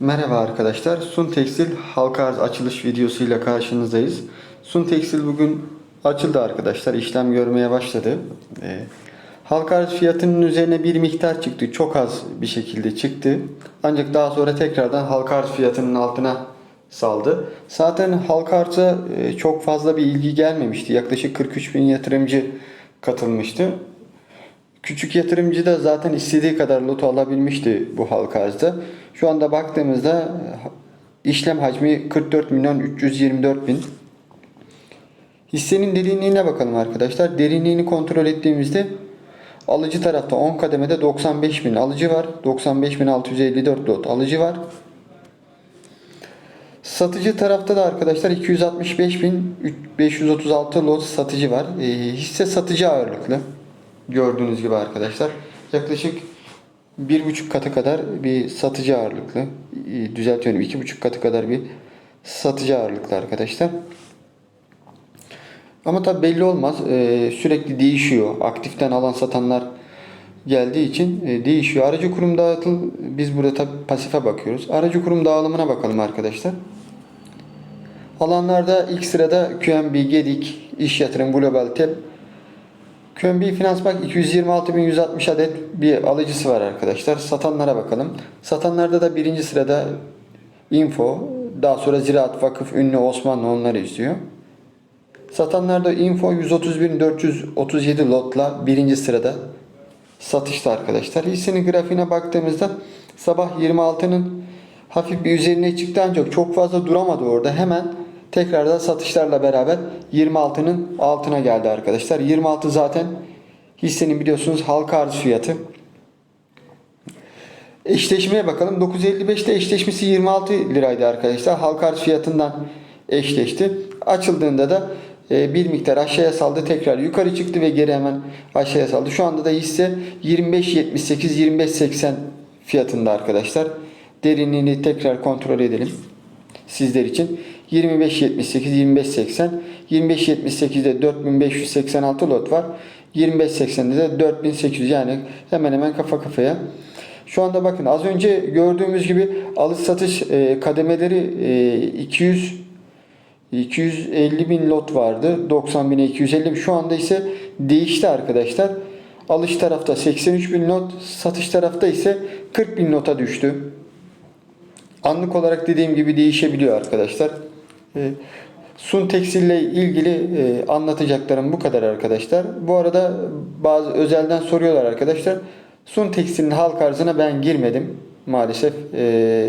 Merhaba arkadaşlar. Sun Tekstil halka arz açılış videosuyla karşınızdayız. Sun Tekstil bugün açıldı arkadaşlar. İşlem görmeye başladı. Ee, halka arz fiyatının üzerine bir miktar çıktı. Çok az bir şekilde çıktı. Ancak daha sonra tekrardan halka arz fiyatının altına saldı. Zaten halka arza e, çok fazla bir ilgi gelmemişti. Yaklaşık 43 bin yatırımcı katılmıştı. Küçük yatırımcı da zaten istediği kadar loto alabilmişti bu halka arzda. Şu anda baktığımızda e, işlem hacmi 44 milyon 324 bin. Hissenin derinliğine bakalım arkadaşlar. Derinliğini kontrol ettiğimizde alıcı tarafta 10 kademede 95 bin alıcı var. 95 bin 654 lot alıcı var. Satıcı tarafta da arkadaşlar 265 bin 536 lot satıcı var. E, hisse satıcı ağırlıklı. Gördüğünüz gibi arkadaşlar. Yaklaşık bir buçuk katı kadar bir satıcı ağırlıklı. Düzeltiyorum iki buçuk katı kadar bir satıcı ağırlıklı arkadaşlar. Ama tabi belli olmaz. E, sürekli değişiyor. Aktiften alan satanlar geldiği için e, değişiyor. Aracı kurum dağıtıl biz burada tabi pasife bakıyoruz. Aracı kurum dağılımına bakalım arkadaşlar. Alanlarda ilk sırada QNB, Gedik, İş Yatırım, Global Tep, QNB Finans Bank 226.160 adet bir alıcısı var arkadaşlar. Satanlara bakalım. Satanlarda da birinci sırada Info, daha sonra Ziraat Vakıf, Ünlü Osmanlı onları izliyor. Satanlarda Info 131.437 lotla birinci sırada satışta arkadaşlar. Hissenin grafiğine baktığımızda sabah 26'nın hafif bir üzerine çıktı ancak çok fazla duramadı orada. Hemen tekrardan satışlarla beraber 26'nın altına geldi arkadaşlar. 26 zaten hissenin biliyorsunuz halka arz fiyatı. Eşleşmeye bakalım. 955'te eşleşmesi 26 liraydı arkadaşlar. Halka arz fiyatından eşleşti. Açıldığında da e, bir miktar aşağıya saldı. Tekrar yukarı çıktı ve geri hemen aşağıya saldı. Şu anda da hisse 25.78-25.80 fiyatında arkadaşlar. Derinliğini tekrar kontrol edelim. Sizler için 25.78-25.80 25.78'de 4586 lot var. 25.80'de de 4800 yani hemen hemen kafa kafaya. Şu anda bakın az önce gördüğümüz gibi alış satış e, kademeleri e, 200 250 bin lot vardı. 90 bine 250 Şu anda ise değişti arkadaşlar. Alış tarafta 83 bin lot, satış tarafta ise 40 bin nota düştü. Anlık olarak dediğim gibi değişebiliyor arkadaşlar. E, Sun Tekstil ile ilgili e, anlatacaklarım bu kadar arkadaşlar. Bu arada bazı özelden soruyorlar arkadaşlar. Sun Tekstil'in halk arzına ben girmedim maalesef. E,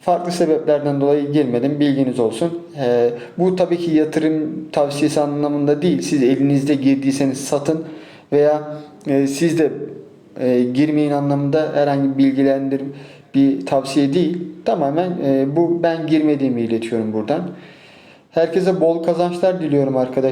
farklı sebeplerden dolayı girmedim. Bilginiz olsun. E, bu tabii ki yatırım tavsiyesi anlamında değil. Siz elinizde girdiyseniz satın veya e, siz de e, girmeyin anlamında herhangi bir bilgilendirim bir tavsiye değil. Tamamen e, bu ben girmediğimi iletiyorum buradan. Herkese bol kazançlar diliyorum arkadaşlar.